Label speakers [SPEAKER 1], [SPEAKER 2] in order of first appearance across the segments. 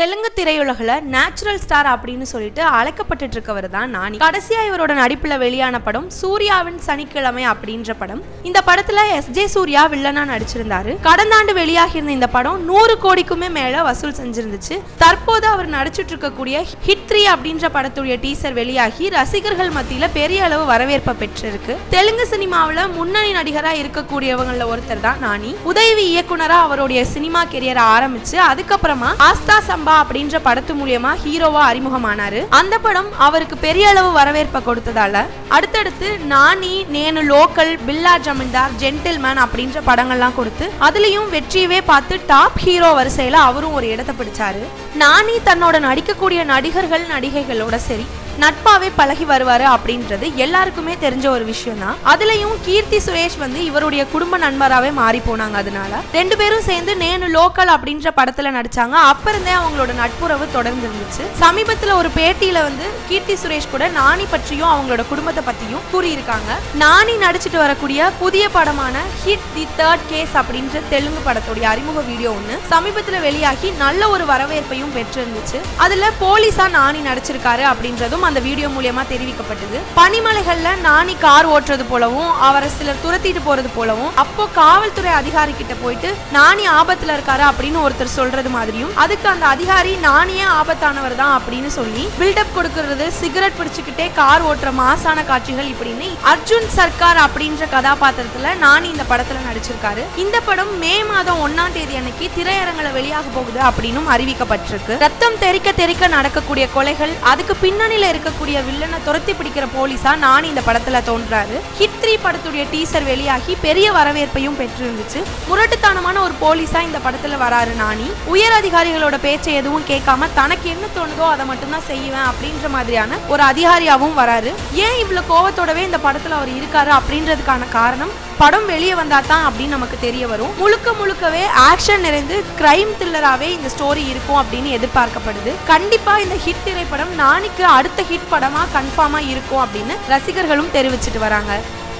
[SPEAKER 1] தெலுங்கு திரையுலகில் natural star அப்படின்னு சொல்லிட்டு அழைக்கப்பட்டு இருக்கவர் தான் நானி. கடைசியா இவரோட நடிப்புல வெளியான படம் சூர்யாவின் சனிக்கிழமை அப்படின்ற படம். இந்த படத்துல எஸ் ஜே சூர்யா வில்லனா நடிச்சிருந்தாரு. கடந்த ஆண்டு வெளியாகி இருந்த இந்த படம் நூறு கோடிக்குமே மேல வசூல் செஞ்சிருந்துச்சு. தற்போது அவர் நடிச்சிட்டு இருக்கக்கூடிய ஹிட் த்ரீ அப்படின்ற படத்துடைய டீசர் வெளியாகி ரசிகர்கள் மத்தியில பெரிய அளவு வரவேற்பை பெற்றிருக்கு. தெலுங்கு சினிமாவில் முன்னணி நடிகரா இருக்கக்கூடியவங்கள ஒருத்தர் தான் நானி. உதவி இயக்குனரா அவருடைய சினிமா கெரியரை ஆரம்பிச்சு அதுக்கப்புறமா ஆஸ்தா சம்பா அப்படின்ற படத்து மூலியமா ஹீரோவா அறிமுகமானாரு. அந்த படம் அவருக்கு பெரிய அளவு வரவேற்பை கொடுத்ததால அடுத்தடுத்து நானி நேனு லோக்கல் பில்லா ஜமீன்தார் ஜென்டில்மேன் அப்படின்ற படங்கள்லாம் கொடுத்து அதுலயும் வெற்றியவே பார்த்து டாப் ஹீரோ வரிசையில அவரும் ஒரு இடத்தை பிடிச்சாரு. நானி தன்னோட நடிக்கக்கூடிய நடிகர்கள் நடிகைகளோட சரி நட்பாவே பழகி வருவாரு அப்படின்றது எல்லாருக்குமே தெரிஞ்ச ஒரு விஷயம் தான் அதுலயும் கீர்த்தி சுரேஷ் வந்து இவருடைய குடும்ப நண்பராகவே மாறி போனாங்க அதனால. ரெண்டு பேரும் சேர்ந்து நேனு லோக்கல் அப்படின்ற படத்துல நடிச்சாங்க. அப்ப இருந்தே அவங்களோட நட்புறவு தொடர்ந்து இருந்துச்சு சமீபத்துல ஒரு பேட்டியில வந்து கீர்த்தி சுரேஷ் கூட நானி பற்றியும் அவங்களோட குடும்பத்தை பத்தியும் கூறியிருக்காங்க. நானி நடிச்சிட்டு வரக்கூடிய புதிய படமான ஹிட் தி தேர்ட் கேஸ் அப்படின்ற தெலுங்கு படத்துடைய அறிமுக வீடியோ ஒன்று சமீபத்துல வெளியாகி நல்ல ஒரு வரவேற்பையும் பெற்றிருந்துச்சு. அதுல போலீஸா நானி நடிச்சிருக்காரு அப்படின்றதும் அந்த வீடியோ மூலியமா தெரிவிக்கப்பட்டது. பனிமலைகள்ல நானி கார் ஓட்டுறது போலவும் அவரை சிலர் துரத்திட்டு போறது போலவும் அப்போ காவல்துறை அதிகாரி கிட்ட போயிட்டு நானி ஆபத்துல இருக்காரு? அப்படின்னு ஒருத்தர் சொல்றது மாதிரியும் அதுக்கு அந்த அதிகாரி நானியே ஆபத்தானவர் தான் அப்படின்னு சொல்லி பில்டப் கொடுக்கறது சிகரெட் பிடிச்சுக்கிட்டே கார் ஓட்டுற மாசான காட்சிகள் இப்படின்னு அர்ஜுன் சர்க்கார் அப்படின்ற கதாபாத்திரத்துல நானி இந்த படத்துல நடிச்சிருக்காரு. இந்த படம் மே மாதம் ஒன்னாம் தேதி அன்னைக்கு திரையரங்குல வெளியாக போகுது அப்படின்னு அறிவிக்கப்பட்டிருக்கு. ரத்தம் தெறிக்க தெறிக்க நடக்கக்கூடிய கொலைகள் அதுக்கு பின்னணியில இருக்கக்கூடிய வில்லனை துரத்தி பிடிக்கிற போலீஸா நானி இந்த படத்துல தோன்றாரு. ஹிட் த்ரீ படத்துடைய டீசர் வெளியாகி பெரிய வரவேற்பையும் பெற்றிருந்துச்சு. முரட்டுத்தனமான ஒரு போலீஸா இந்த படத்துல வராரு நானி உயர் அதிகாரிகளோட பேச்சை எதுவும் கேட்காம தனக்கு என்ன தோணுதோ அதை மட்டும்தான் செய்வேன் அப்படின்ற மாதிரியான ஒரு அதிகாரியாவும் வராரு. ஏன் இவ்வளவு கோவத்தோடவே இந்த படத்துல அவர் இருக்காரு அப்படின்றதுக்கான காரணம்? படம் வெளியே வந்தா தான் அப்படின்னு நமக்கு தெரிய வரும். முழுக்க முழுக்கவே ஆக்ஷன் நிறைந்து கிரைம் த்ரில்லராகவே இந்த ஸ்டோரி இருக்கும் அப்படின்னு எதிர்பார்க்கப்படுது. கண்டிப்பா இந்த ஹிட் திரைப்படம் நாளைக்கு அடுத்த ஹிட் படமா கன்ஃபார்மா இருக்கும் அப்படின்னு ரசிகர்களும் தெரிவிச்சிட்டு வராங்க.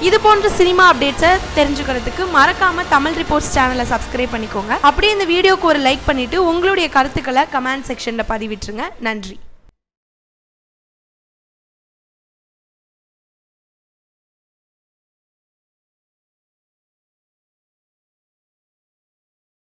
[SPEAKER 1] இது போன்ற சினிமா அப்டேட்ஸை தெரிஞ்சுக்கிறதுக்கு மறக்காம தமிழ் ரிப்போர்ட்ஸ் சேனலை சப்ஸ்கிரைப் பண்ணிக்கோங்க. அப்படியே இந்த வீடியோக்கு ஒரு லைக் பண்ணிட்டு உங்களுடைய கருத்துக்களை கமெண்ட் செக்ஷன்ல பதிவிட்டுருங்க. நன்றி.